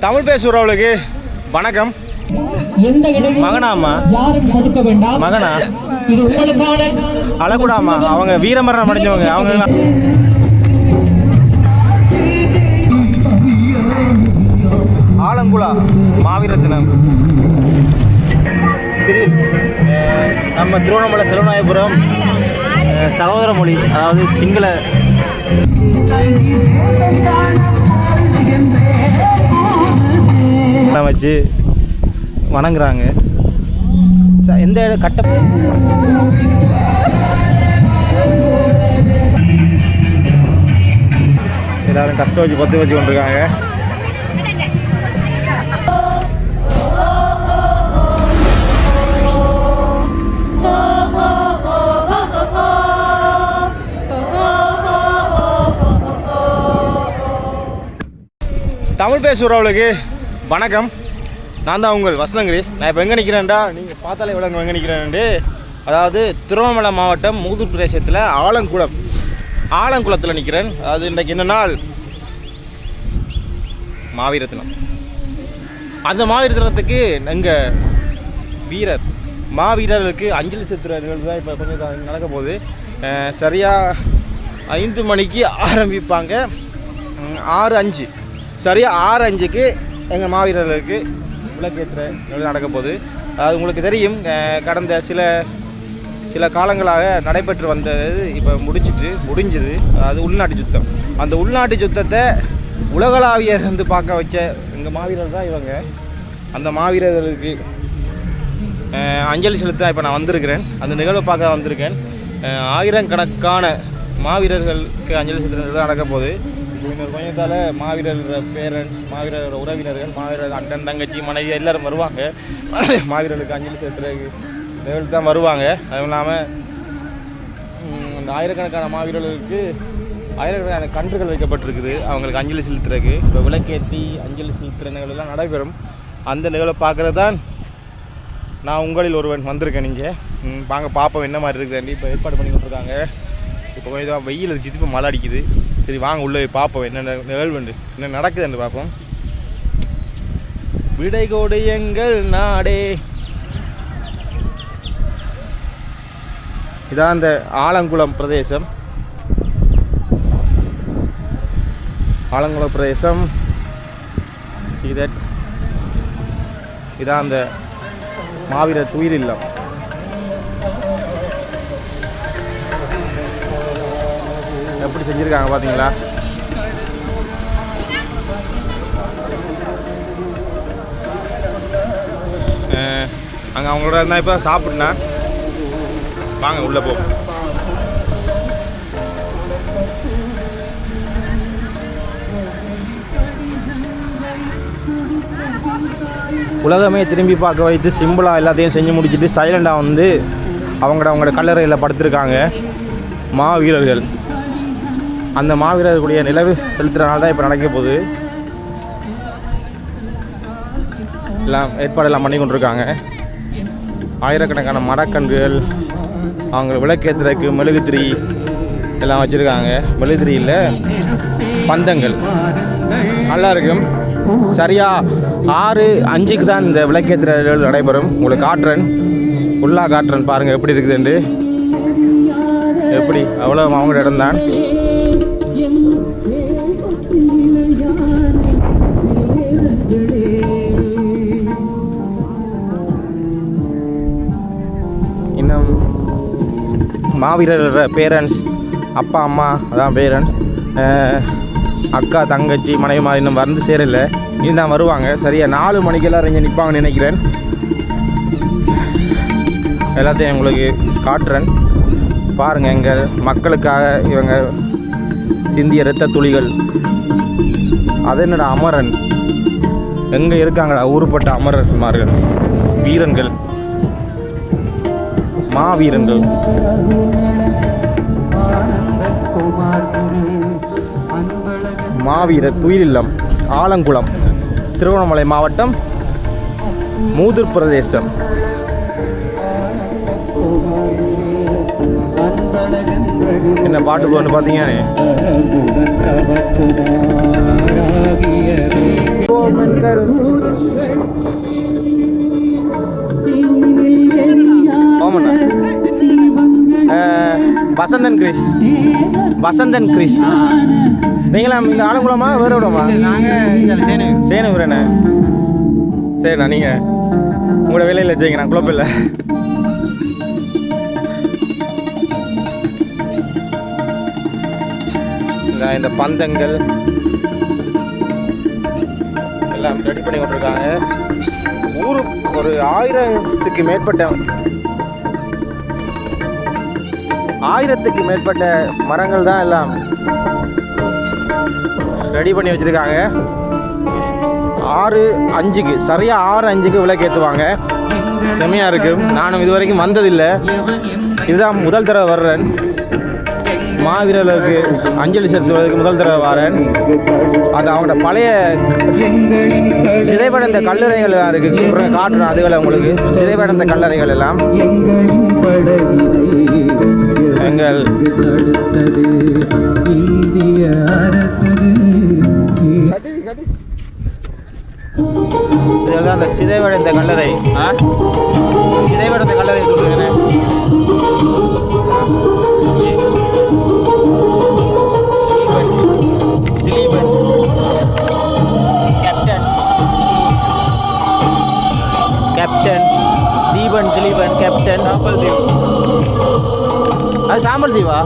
தமிழ் பேசுகிறவளுக்கு வணக்கம். எந்த இடையும் மகனாம்மா யாரும் கொடுக்க வேண்டாம். மகனா? இது உங்களுக்கான அழக்கூடாமா அவங்க வீரமரணம் அடைஞ்சவங்க. அவங்க ஆலங்குளா மாவீரத்தினம். அஹ், நம்ம திருவண்ணாமலை செல்வநாயபுரம் அஹ், சகோதர மொழி அதாவது சிங்கள வச்சு வணங்குறாங்க. எந்த கட்ட எல்லாரும் கஷ்டம் வச்சு பத்து வச்சு கொண்டிருக்காங்க. தமிழ் பேசுகிறவளுக்கு வணக்கம். நான் தான் உங்கள் வசந்தங்கிரீஷ் நான் இப்போ எங்கே நிற்கிறேன்டா நீங்கள் பார்த்தாலே விளங்க எங்கே நிற்கிறேன்ட்டு அதாவது திருவண்ணாமலை மாவட்டம் மூதூர் பிரதேசத்தில் ஆலங்குளம். ஆலங்குளத்தில் நிற்கிறேன் அதாவது இன்றைக்கு என்ன நாள்? மாவீரத்தினம். அந்த மாவீரத்தினத்துக்கு எங்கள் வீரர் மாவீரர்களுக்கு அஞ்சலி செலுத்துகிற நிகழ்வு தான் இப்போ கொஞ்சம் நடக்க போகுது. சரியாக ஐந்து மணிக்கு ஆரம்பிப்பாங்க. ஆறு அஞ்சு. சரியாக ஆறு அஞ்சுக்கு எங்கள் மாவீரர்களுக்கு விளக்கேற்ற நிகழ்வு நடக்க போகுது. அது உங்களுக்கு தெரியும் கடந்த சில சில காலங்களாக நடைபெற்று வந்தது இப்போ முடிச்சிட்டு முடிஞ்சுது. அதாவது உள்நாட்டு சுத்தம் அந்த உள்நாட்டு சுத்தத்தை உலகளாவிய இருந்து பார்க்க வச்ச எங்கள் மாவீரர் தான் இவங்க. அந்த மாவீரர்களுக்கு அஞ்சலி செலுத்த இப்போ நான் வந்திருக்கிறேன். அந்த நிகழ்வை பார்க்க வந்திருக்கேன். ஆயிரக்கணக்கான மாவீரர்களுக்கு அஞ்சலி செலுத்த நடக்க போகுது. இன்னொரு கொஞ்சத்தால் மாவீரர் பேரண்ட்ஸ் மாவீரர் உறவினர்கள் மாவீரர் அண்ணன் தங்கச்சி மனைவி எல்லாரும் வருவாங்க. மாவீரர்களுக்கு அஞ்சலி செலுத்துறதுக்கு நிகழ்வு தான் வருவாங்க. அதுவும் இல்லாமல் இந்த ஆயிரக்கணக்கான மாவீரர்களுக்கு ஆயிரக்கணக்கான கன்றுகள் வைக்கப்பட்டிருக்குது. அவங்களுக்கு அஞ்சலி செலுத்துறதுக்கு. இப்போ விளக்கேற்றி அஞ்சலி செலுத்துகிற நிகழ்வுலாம் நடைபெறும். அந்த நிகழ்வை பார்க்குறது தான் நான் உங்களில் ஒருவன் வந்திருக்கேன் நீங்கள் வாங்க பார்ப்போம் என்ன மாதிரி இருக்குதுன்னு. இப்போ ஏற்பாடு பண்ணி கொடுத்துருக்காங்க. இப்போ கொஞ்சம் வெயில் அடிச்சு இப்போ மழை அடிக்குது. சரி வாங்க உள்ளே போய் பார்ப்போம். என்ன நிகழ்வுண்டு. என்ன நடக்குதுன்னு பார்ப்போம். விடை கோடு எங்கள் நாடே. இதான் அந்த ஆலங்குளம் பிரதேசம். ஆலங்குளம் பிரதேசம். இதான் அந்த மாவீரர் துயிர் இல்லம் செஞ்சுருக்காங்க பார்த்தீங்களா அங்கே அவங்களோட இருந்தால் இப்போ சாப்பிட்னா வாங்க உள்ளே போ. உலகமே திரும்பி பார்க்க வைத்து சிம்பிளாக எல்லாத்தையும் செஞ்சு முடிச்சுட்டு சைலண்டாக வந்து அவங்களோட அவங்களோட கல்லறையில் படுத்திருக்காங்க. மாவீரர்கள். அந்த மாவீரர்களுடைய நிலவு செலுத்துறதுனால தான் இப்போ நடக்க போகுது. எல்லாம் ஏற்பாடெல்லாம் பண்ணி கொண்டிருக்காங்க. ஆயிரக்கணக்கான மரக்கன்றுகள் அவங்க விளக்கேற்றுறதுக்கு மெழுகுத்திரி எல்லாம் வச்சுருக்காங்க. மெழுகுத்திரி இல்லை பந்தங்கள். நல்லா இருக்கும் சரியா ஆறு அஞ்சுக்கு தான் இந்த விளக்கேற்ற நடைபெறும். உங்களுக்கு காற்றன் உள்ளா காற்றன் பாருங்கள் எப்படி இருக்குதுண்டு எப்படி? அவ்வளோ அவங்களோட இடம்தான் மாவீரர் பேரண்ட்ஸ் அப்பா அம்மா அதான் பேரண்ட்ஸ் அக்கா தங்கச்சி மனைவி இன்னும் வந்து சேரலை. இன்னும் வருவாங்க. சரியா? நாலு மணிக்கெல்லாம் இங்கே நிற்பாங்கன்னு நினைக்கிறேன். எல்லாத்தையும் உங்களுக்கு காட்டுறேன். பாருங்கள் எங்கள் மக்களுக்காக இவங்க சிந்திய இரத்த துளிகள். அது என்னடா அமரன்? எங்கே இருக்காங்கடா ஊருப்பட்ட அமரன்மார்கள் வீரன்கள்? மாவீரர்கள். மாவீரர் துயிலில்லம் ஆலங்குளம் திருவண்ணாமலை மாவட்டம் மூதூர் பிரதேசம். என்ன பாட்டு போன்னு பார்த்தீங்க வசந்தன் கிரிஸ் நீங்களாம் இந்த ஆலங்குளமா வேற விடமா நாங்கள் சேனு சேனு. விரண்ணே சரிண்ணா நீங்கள் உங்களோட வேலையில் வச்சுங்க நான் குழப்பம் இல்லை. இந்த பந்தங்கள். எல்லாம் ரெடி பண்ணி கொண்டிருக்காங்க. ஊரு ஒரு ஆயிரத்துக்கு மேற்பட்ட ஆயிரத்துக்கு மேற்பட்ட மரங்கள் தான் எல்லாம் ரெடி பண்ணி வச்சுருக்காங்க. ஆறு அஞ்சுக்கு சரியாக ஆறு அஞ்சுக்கு விளக்கேற்றுவாங்க செம்மையாக இருக்கும் நானும் இது வரைக்கும் வந்ததில்லை. இதுதான் முதல் தடவை வர்றேன். மாவீரர்களுக்கு அஞ்சலி செலுத்துவதற்கு முதல் தடவை வரேன். அது அவங்களோட பழைய சிதைபடைந்த கல்லறைகள் எல்லாம் இருக்குது காட்டுறேன் அதுகளை உங்களுக்கு சிதைபடைந்த கல்லறைகள் எல்லாம். எங்கள் தடுத்தது இந்திய அரசு இதெல்லாம் அந்த சிதைவடைந்த கல்லறை ஆ சிதைவடைந்த கல்லறை சொல்லுங்க கேப்டன் தீபன் திலீபன் கேப்டன் நாப்பல் தீபன் அது சாம்பல் தீவா?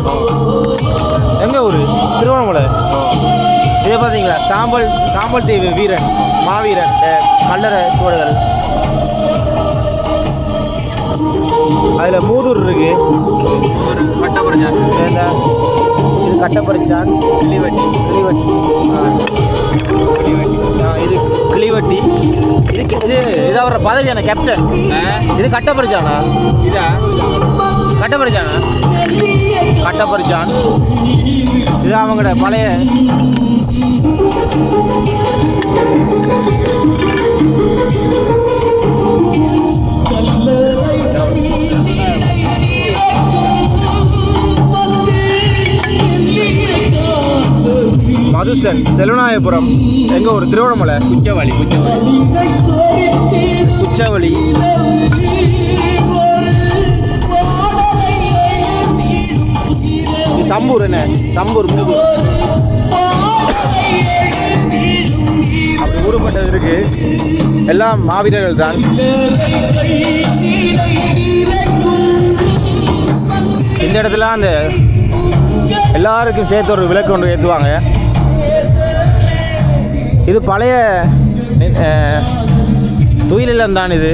எங்க ஊர்? திருவண்ணாமலை. இதை பார்த்தீங்களா? சாம்பல் சாம்பல் தீவு வீரன் மாவீரன் கல்லறை சுவடுகள் அதில் மூதூர் இருக்கு. இந்த இது கட்டப்பறிச்சான் கிளிவட்டி கிளிவட்டி. இது கிளிவட்டி. இதுக்கு இது இது அவரோட பதவியான கேப்டன் இது கட்டப்பறிச்சானா இதா கட்டப்பறிச்சானா கட்டப்பறிச்சான் இது அவங்களோட பழைய மதுசன் செல்வநாயபுரம் எங்க ஒரு திருவண்ணாமலை. குச்சவாளி குச்சவாளி குச்சவழி சம்பூர் என்ன? சம்பூர் முதுகு ஊறுபட்டது இருக்கு. எல்லாம் மாவீரர்கள் தான். இந்த இடத்துல அந்த எல்லாருக்கும் சேர்த்து ஒரு விளக்கு ஒன்று ஏற்றுவாங்க இது பழைய அஹ், துயிலிலம் தான் இது.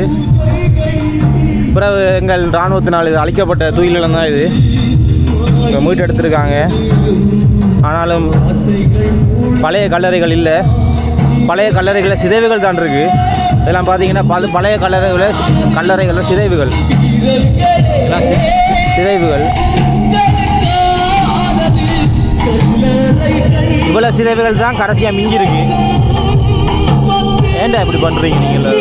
பிறகு எங்கள் இராணுவத்தினால் இது அழிக்கப்பட்ட துயிலிலம் தான் இது. இங்கே மீட்டு எடுத்திருக்காங்க. ஆனாலும் பழைய கல்லறைகள் இல்லை. பழைய கல்லறைகளில் சிதைவுகள் தான் இருக்குது இதெல்லாம் பார்த்தீங்கன்னா பல பழைய கல்லறைகளில் கல்லறைகளில் சிதைவுகள். இதெல்லாம் சிதைவுகள். இவ்வளோ சிதைவுகள் தான் கடைசியாக மிஞ்சிருக்கு. ஏண்டா இப்படி பண்ணுறீங்க நீங்கள்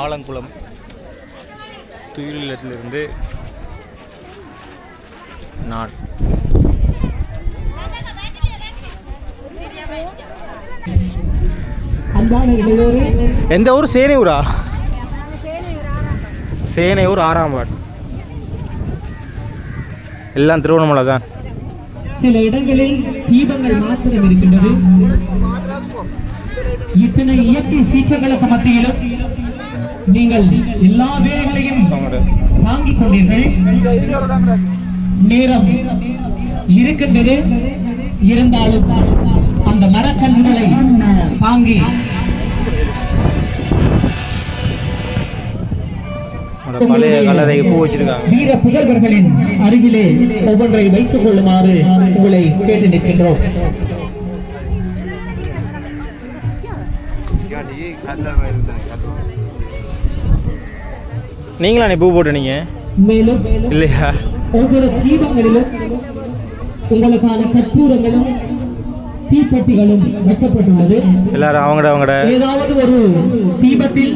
ஆலங்குளம். துயிலத்திலிருந்து நான் எந்த ஊர்? சேனையூரா சேனையூர் ஆறாம் வார்டு எல்லாம் திருவண்ணாமலை தான். சில இடங்களில் தீபங்கள் மாத்திரம் இருக்கின்றது. இத்தனை இயற்கை சீற்றங்களுக்கு மத்தியிலும் நீங்கள் எல்லா வேலைகளையும் தாங்கிக் கொண்டீர்கள். நேரம் இருக்கின்றது. இருந்தாலும் அந்த மரக்கன்றுகளை தாங்கி அந்த பழைய கல்லறைக்கு பூ வச்சிருக்காங்க. வீர புதல்வர்களின் அருகிலே ஒவ்வொன்றை வைத்துக் கொள்ளுமாறு உங்களை கேட்டு நிற்கின்றோம். நீங்களா நீ பூ போட்டு நீங்க? மேலும் இல்லையா? ஒவ்வொரு தீபங்களிலும் உங்களுக்கான கற்பூரங்களும் தீப்பெட்டிகளும் வைக்கப்பட்டுள்ளது. எல்லாரும் அவங்கட அவங்கட. ஏதாவது ஒரு தீபத்தில்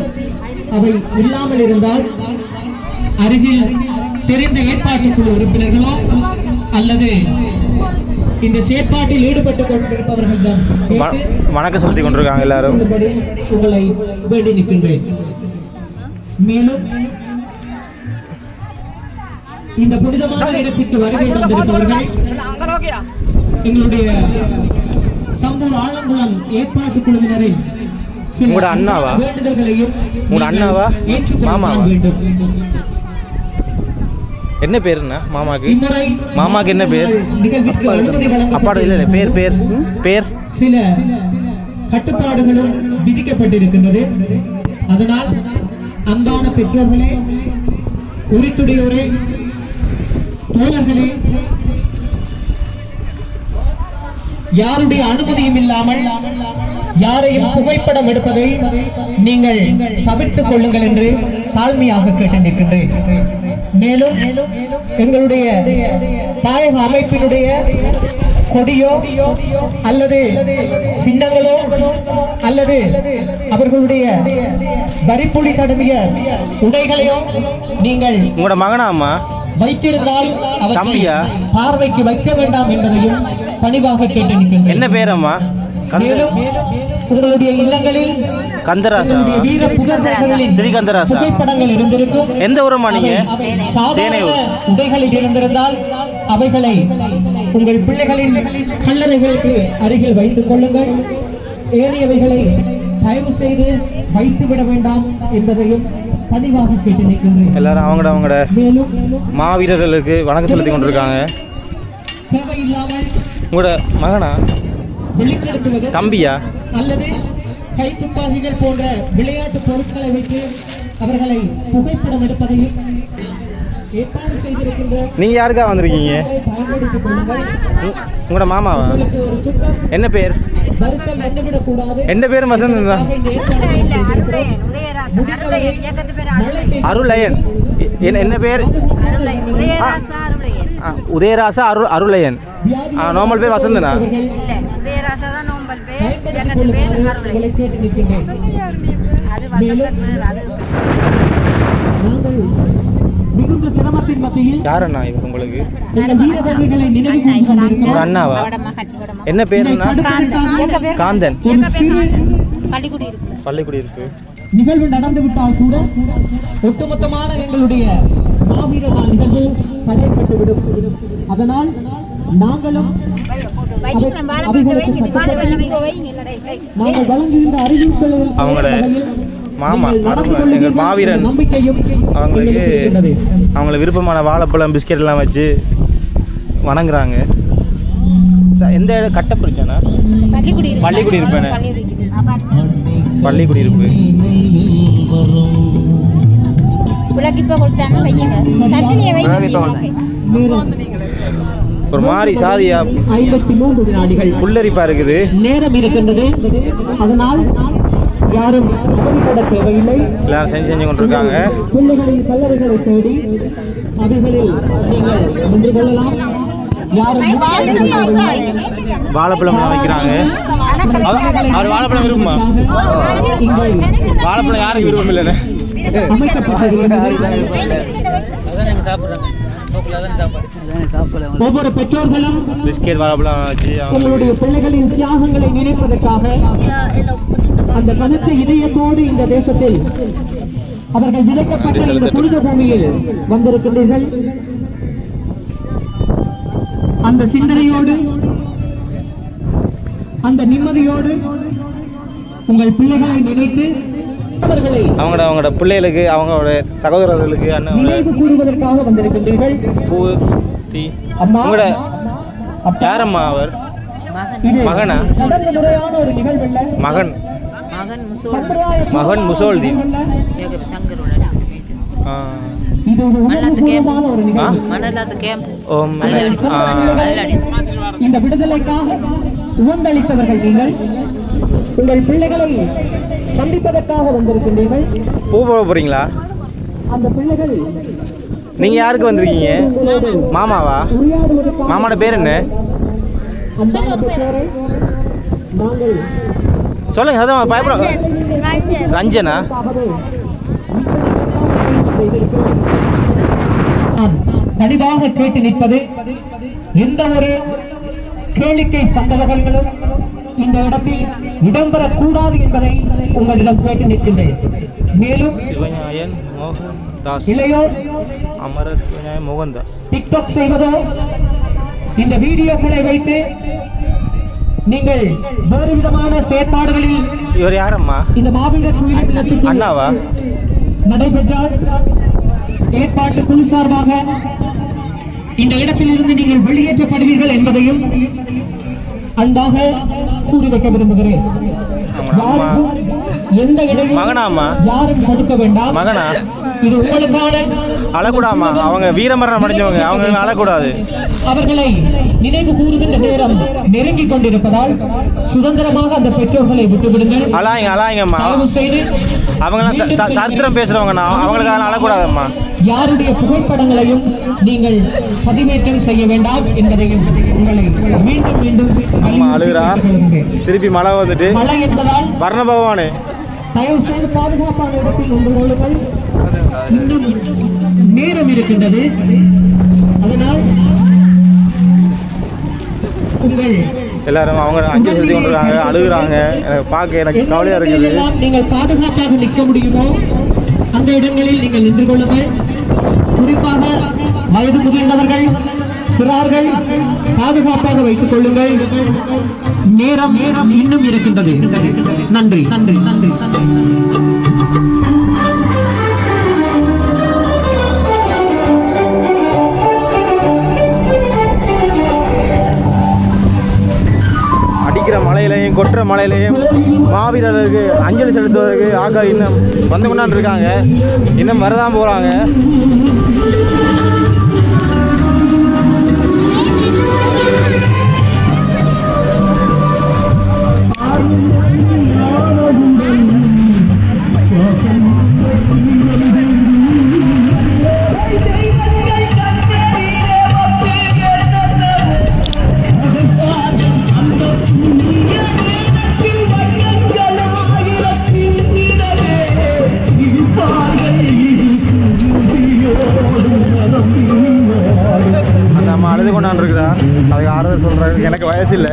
அவை இல்லாமல் இருந்தால் அருகில் தெரிந்த ஏற்பாட்டுக்குழு உறுப்பினர்களோ அல்லது இந்த செயற்பாட்டில் ஈடுபட்டுக் கொண்டிருப்பவர்கள் தான் வணக்கம் செலுத்தி கொண்டிருக்காங்க எல்லாரும். உங்களை வேண்டி நிற்கின்றேன். மேலும் இந்த புனிதமான இடத்திற்கு வருகை தந்திருப்பவர்கள். எங்களுடைய சம்பூர் ஆலங்குளம் ஏற்பாட்டு குழுவினரின் உங்களோட அண்ணாவா? உங்களோட அண்ணாவா? மாமாவா? என்ன பேருண்ணா? மாமாக்கு? மாமாக்கு என்ன பேர்? அப்பாடு இல்லை இல்லை பேர் பேர். பேர்? சில கட்டுப்பாடுகளும் விதிக்கப்பட்டிருக்கின்றது. அதனால் அன்பான பெற்றோர்களே உரித்துடையோரே தோழர்களே யாருடைய அனுமதியும் இல்லாமல் யாரையும் புகைப்படம் எடுப்பதை நீங்கள் தவிர்த்துக் கொள்ளுங்கள் என்று தாழ்மையாக கேட்டு நிற்கின்றேன். மேலும் எங்களுடைய தாயக அமைப்பினுடைய கொடியோ அல்லது சின்னங்களோ அல்லது அவர்களுடைய வரிப்புலி தடவிய உடைகளையோ நீங்கள் உங்களோட மகனாமா வைத்திருந்தால் அவற்றை? பார்வைக்கு வைக்க வேண்டாம் என்பதையும் பணிவாக கேட்டு நிற்கின்றேன் என்ன பேரம்மா மேலும் உங்களுடைய இல்லங்களில் கந்தராசா வீர புகழ்பெற்றவர்களின் ஸ்ரீகந்தராசா. புகைப்படங்கள் இருந்திருக்கும் எந்த ஊரம்மா நீங்க சாதாரண. உடைகளில் இருந்திருந்தால் அவைகளை உங்கள் பிள்ளைகளின் கல்லறைகளுக்கு அருகில் வைத்துக் கொள்ளுங்கள் ஏனையவைகளை தயவு செய்து வைத்துவிட வேண்டாம் என்பதையும் எல்லாரும் அவங்களோட மேலும் மாவீரர்களுக்கு வணக்கம் செலுத்தி கொண்டிருக்காங்க. உங்களோட மகனா? தம்பியா? அல்லது கை துப்பாக்கிகள் போன்ற விளையாட்டு பொருட்களை வைத்து அவர்களை புகைப்படம் எடுப்பதையும் நீங்க யாருக்கா வந்திருக்கீங்க? உங்களோட மாமாவா? என்ன பேர்? எந்த பேரும் வசந்தன் தான். அருளயன் என்ன பேர்? உதயராசா அருள் அருளயன். ஆ நார்மல் பேர் வசந்தனா? மிகுந்த சிரமத்தின் மத்தியில் யாரண்ணா இது உங்களுக்கு? அண்ணாவா? என்ன பேருண்ணா? காந்தன். ஒரு சிறு பள்ளிக்குடி இருக்கு. நிகழ்வு நடந்துவிட்டால் கூட ஒட்டுமொத்தமான எங்களுடைய மாவீர நாள் நிகழ்வு தடைப்பட்டுவிடும் அதனால் நாங்களும் நாங்கள் வழங்குகின்ற அறிவிப்புகளை அவங்களோட மாமா, எங்கள் மாவீரன். அவங்களுக்கு. அவங்களுக்கு விருப்பமான வாழைப்பழம் பிஸ்கெட் எல்லாம் வச்சு வணங்குறாங்க. எந்த இடம் கட்டப்பிடிச்சானா பள்ளிக்குடி இருப்பேனே. பள்ளிக்குடி இருப்பு. ஒரு மாதிரி சாதியா ஐம்பத்தி மூன்று வினாடிகள் புல்லரிப்பா இருக்குது நேரம் இருக்கின்றது. அதனால் யாரும் அவதிப்பட தேவையில்லை. எல்லாரும் செஞ்சு செஞ்சு கொண்டிருக்காங்க. பிள்ளைகளின் கல்லறைகளை தேடி அவைகளில் நீங்கள் நின்று கொள்ளலாம். வாழைப்பழம் வைக்கிறாங்க அவர் வாழைப்பழம் விரும்புமா வாழைப்பழம் யாருக்கு விருப்பம் இல்லைன்னு? ஒவ்வொரு பெற்றோர்களும் பிஸ்கெட் வாழைப்பழம் வச்சு உங்களுடைய பிள்ளைகளின் தியாகங்களை நினைப்பதற்காக அந்த கனத்த இதயத்தோடு இந்த தேசத்தில் அவர்கள் விதைக்கப்பட்ட இந்த புனித பூமியில் வந்திருக்கின்றீர்கள். அந்த சிந்தனையோடு அந்த நிம்மதியோடு உங்கள் பிள்ளைகளை நினைத்து அவர்களை அவங்களோட அவங்களோட பிள்ளைகளுக்கு அவங்களோட சகோதரர்களுக்கு அண்ணன் நினைவு கூறுவதற்காக வந்திருக்கின்றீர்கள். பூ தீ. அப்பா, யாரம்மா அவர்? மகனா? சடங்கு முறையான ஒரு நிகழ்வல்ல. மகன். மகன் முசோல்தீன் ஆ. இது ஒரு உணர்வுபூர்வமான ஒரு இந்த விடுதலைக்காக உவந்தளித்தவர்கள் நீங்கள் உங்கள் பிள்ளைகளை சந்திப்பதற்காக வந்திருக்கின்றீர்கள் பூ போட போறீங்களா? அந்த பிள்ளைகள் நீங்க யாருக்கு வந்திருக்கீங்க? மாமாவா? மாமாவோட பேர் என்ன? சொல்லுங்க அதான் பயப்பட ரஞ்சனா? பணிவாக கேட்டு நிற்பது எந்த ஒரு கேளிக்கை சம்பவங்களும் இந்த இடத்தில் இடம்பெறக்கூடாது என்பதை உங்களிடம் கேட்டு நிற்கின்றேன். மேலும் சிவஞாயன் மோகன் தாஸ். இளையோர் அமரர் சிவஞாயன் மோகன் தாஸ். டிக்டாக் செய்வதோ இந்த வீடியோக்களை வைத்து நீங்கள் வேறு விதமான செயற்பாடுகளில் இவர் யாரம்மா? இந்த மாவீரர் கோயில் அண்ணாவா? நடைபெற்றால் ஏற்பாட்டு குழு சார்பாக இந்த இடத்திலிருந்து நீங்கள் வெளியேற்றப்படுவீர்கள் என்பதையும் அன்பாக கூறி வைக்க விரும்புகிறேன். யாருக்கும் எந்த இடையும் யாரும் கொடுக்க வேண்டாம். மகனா? இது உங்களுக்கான அழக்கூடாமா? அவங்க வீரமரணம் அடைஞ்சவங்க. அவங்க அழக்கூடாது. அவர்களை நினைவு கூறுகின்ற நேரம் நெருங்கிக் கொண்டிருப்பதால் சுதந்திரமாக அந்த பெற்றோர்களை விட்டுவிடுங்கள். அழாங்க அழாங்கம்மா செய்து அவங்களாம் சரித்திரம் பேசுறவங்கண்ணா. அவங்களுக்கு அதெல்லாம் அழக்கூடாதம்மா. யாருடைய புகைப்படங்களையும் நீங்கள் பதிவேற்றம் செய்ய வேண்டாம் என்பதையும் உங்களை மீண்டும் மீண்டும் அம்மா அழுகுறா. திருப்பி மழை வந்துட்டு. மழை என்பதால் வர்ண பகவானே. தயவு செய்து பாதுகாப்பான இடத்தில் நின்று கொள்ளுங்கள். இன்னும் நேரம் இருக்கின்றது. அதனால் உங்கள் எல்லாரும் அவங்க அஞ்சு செலுத்தி கொண்டிருக்காங்க அழுகுறாங்க. எனக்கு பார்க்க எனக்கு எந்த கவலையா இருக்குது. நீங்கள் பாதுகாப்பாக நிற்க முடியுமோ? அந்த இடங்களில் நீங்கள் நின்று கொள்ளுங்கள். குறிப்பாக வயது முதிர்ந்தவர்கள் சிறார்கள் பாதுகாப்பாக வைத்துக் கொள்ளுங்கள். நேரம் நேரம் இன்னும் இருக்கின்றது. நன்றி. நன்றி. நன்றி. மலையிலையும் கொற்ற மலையிலையும் மாவீரர்களுக்கு அஞ்சலி செலுத்துவதற்கு ஆக்கள் இன்னும் வந்து கொண்டாந்து இருக்காங்க இன்னும் வரதான் போகிறாங்க அதுக்கு சொல்கிறாங்க எனக்கு வயசு இல்லை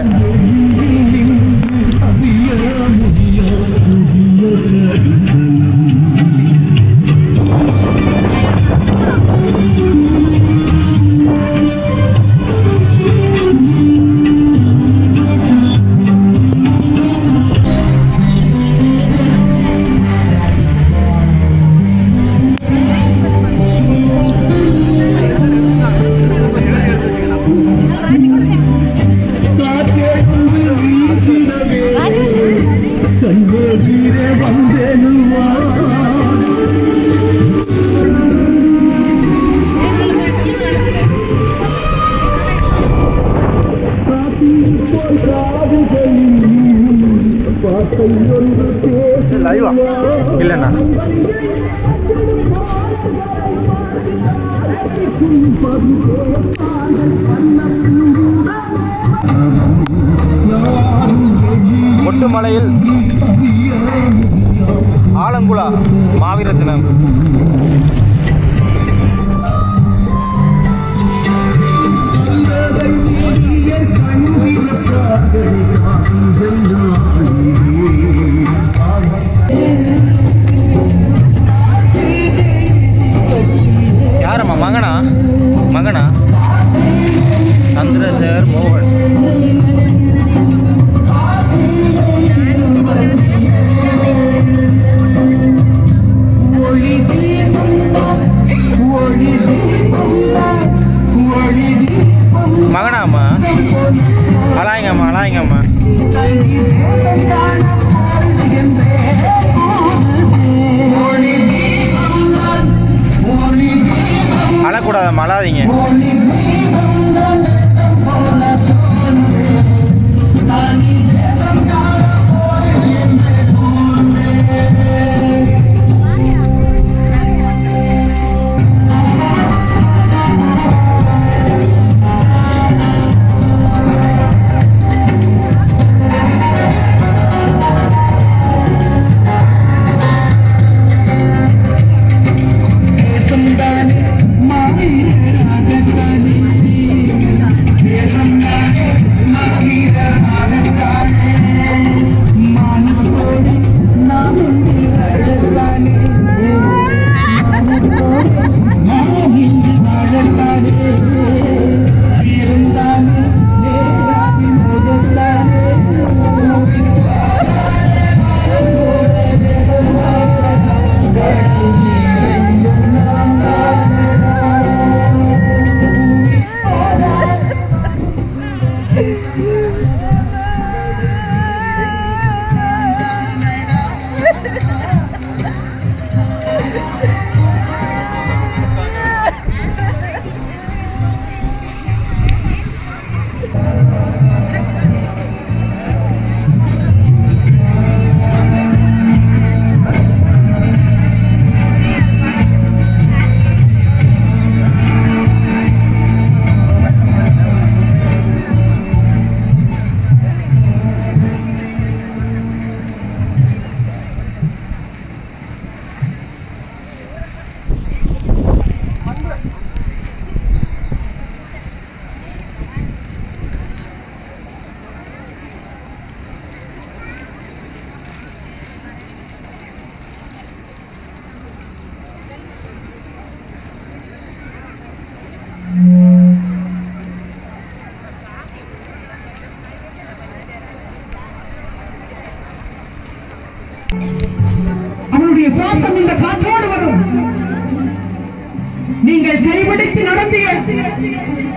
Yeah.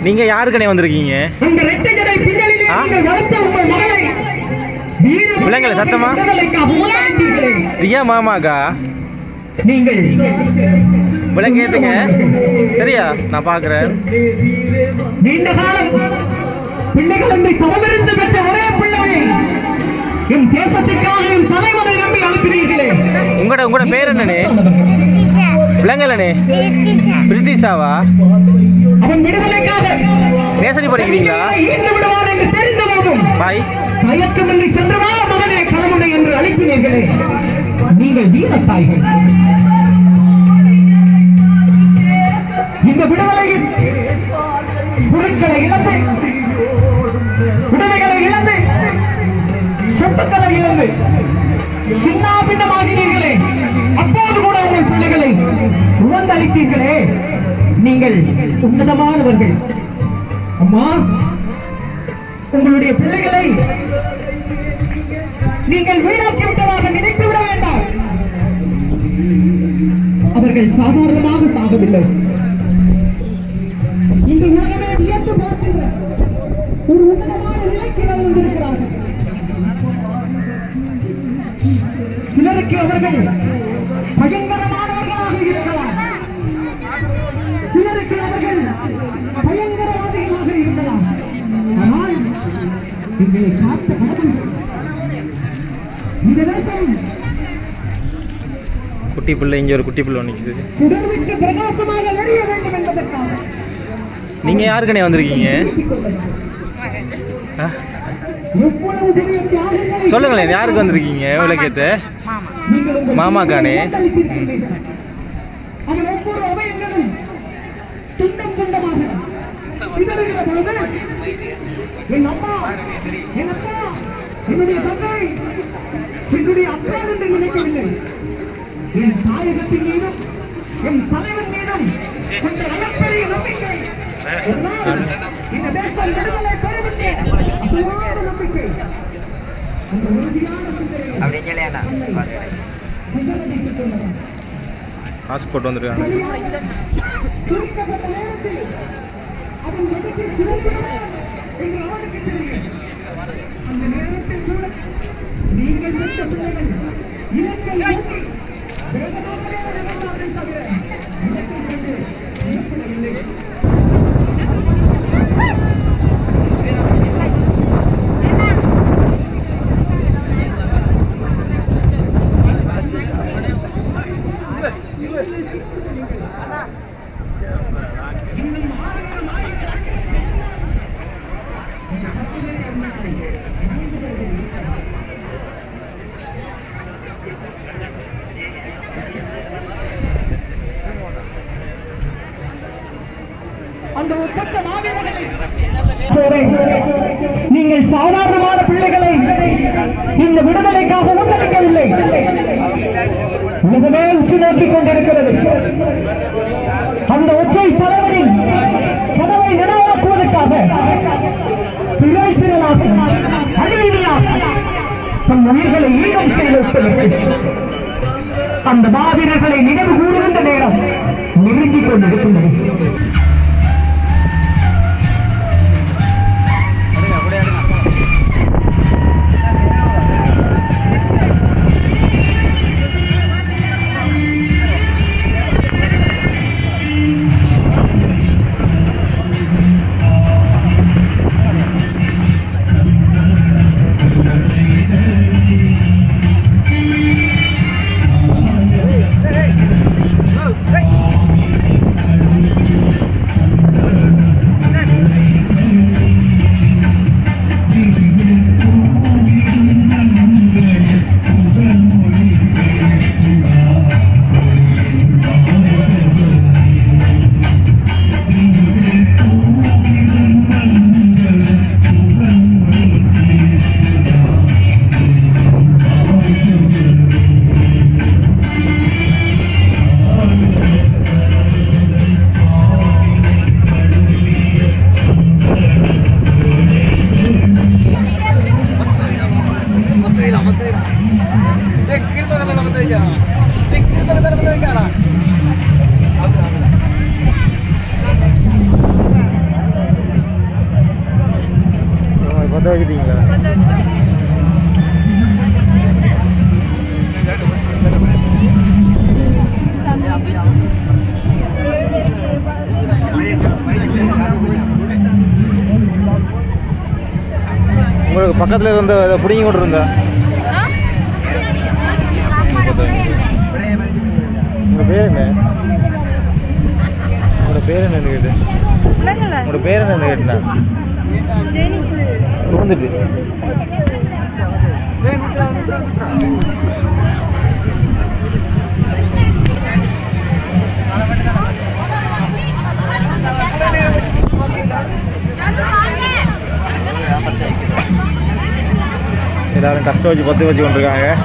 நீங்க யாருக்கனே வந்திருக்கீங்க? விலங்கல சத்தமா? ரியா மாமாக்கா? நீங்கள் விலங்கு ஏத்துங்க. சரியா? நான் பாக்குறேன். நீண்ட காலம் பிள்ளைகள் என்று தவமிருந்து பெற்ற ஒரே பிள்ளையை என் தேசத்துக்காக என் தலைவனை நம்பி அனுப்பினீர்களே. உங்களோட உங்களோட பேர் என்னண்ணே? விலங்கலண்ணே பிரித்திஷாவா? அவன் விடுதலைக்காக நேசரி படிக்கிறீங்களா ஈர்த்து விடுவான் என்று தெரிந்த போதும் பாய். தயக்கமின்றி சென்றவா மகனே களமுனை என்று அழைப்பினீர்களே நீங்கள் வீரத்தாய்கள். இந்த விடுதலையில் பொருட்களை இழந்து விடுதலைகளை இழந்து சொத்துக்களை இழந்து சின்னாபின்னமாகினீர்களே. அப்போது கூட உங்கள் பிள்ளைகளை உணர்ந்தளித்தீர்களே. நீங்கள் உன்னதமானவர்கள். அம்மா உங்களுடைய பிள்ளைகளை நீங்கள் வீணாக்கி விட்டதாக நினைத்து விட வேண்டாம். அவர்கள் சாதாரணமாக சாகவில்லை. இந்த உலகமே வியத்து பார்க்கின்ற ஒரு உன்னதமான நிலைக்கு வந்திருக்கிறார்கள் சிலருக்கு அவர்கள் எங்களை காத்த இந்த தேசம் குட்டி பிள்ளை இங்க ஒரு குட்டி பிள்ளை நிக்குது பிரகாசமாக எரிய வேண்டும் என்பதற்காக. நீங்க யாருக்கனே வந்திருக்கீங்க? சொல்லுங்களேன் யாருக்கு வந்திருக்கீங்க விளக்கேத்த மாமாக்கானே? அவன் ஒவ்வொரு அவையிலும் துண்டம் துண்டமாக சிதறுகிற பொழுது என் அம்மா என் அப்பா என்னுடைய தந்தை என்னுடைய அப்பா என்று நினைக்கவில்லை என் தாயகத்தின் மீதும் என் தலைவன் மீதும் கொண்ட அளப்பெரிய நம்பிக்கை இந்த தேசம் விடுதலை பெறுவிட்டு நம்பிக்கை அந்த உறுதியான சிந்தனை பாஸ்போர்ட் தவிர இலக்கை கண்டு பயப்படவில்லை. அந்த ஒப்பற்ற மாவீரர்களை நீங்கள் சாதாரணமான பிள்ளைகளை இந்த விடுதலைக்காக முன்னெடுக்கவில்லை. உலகமே உற்று நோக்கிக் கொண்டிருக்கிறது. அந்த ஒற்றை தலைவரின் கதவை நினைவாக்குவதற்காக திரைத்திரளாக அநீதியாக தம் உயிர்களை ஈகம் செய்து அந்த மாவீரர்களை நினைவு கூறுகின்ற நேரம் நெருங்கிக் கொண்டிருக்கின்றது. பக்கத்தில் இருந்த இதை பிடிங்கி கொண்டு இருந்தா உங்கள் பேர் என்ன? உங்களோட பேர் என்னன்னு கேட்டு உங்களோட பேர் என்னன்னு கேட்டா வந்துட்டு எல்லாரும் கஷ்டம் வச்சு பத்து வச்சு கொண்டிருக்காங்க.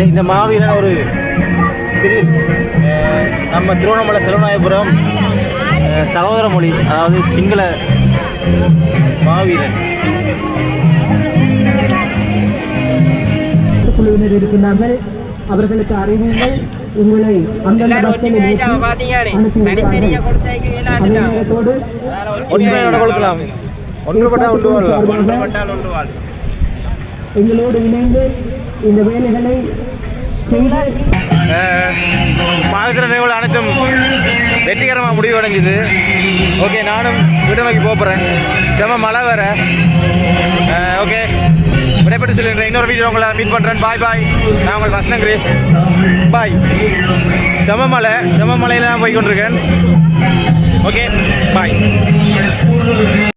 இந்த- மாவீரன் ஒரு சிறு நம்ம திருவண்ணாமலை செல்வநாயபுரம் சகோதர மொழி அதாவது சிங்கள மாவீரன். குழுவினர் இருக்கின்றார்கள் அவர்களுக்கு அறிவுங்கள். உங்களை அந்தந்த பஸ்ஸில் ஏற்றி சார்பாக எங்களோடு இணைந்து இந்த வேலைகளை செய்து மாவீரன் நிகழ்வுகள் அனைத்தும் வெற்றிகரமாக முடிவடைஞ்சுது. ஓகே நானும் வீட்டை நோக்கி போகிறேன் செம மழை வேற. ஓகே. விடைபெற்று சொல்லுறேன் இன்னொரு வீடியோ உங்களை மீட் பண்ணுறேன் பாய் பாய் நான் உங்கள் வசனம் கிரேஸ். பாய் செமமலை செமமலையில் செம தான் போய் கொண்டிருக்கேன். Okay bye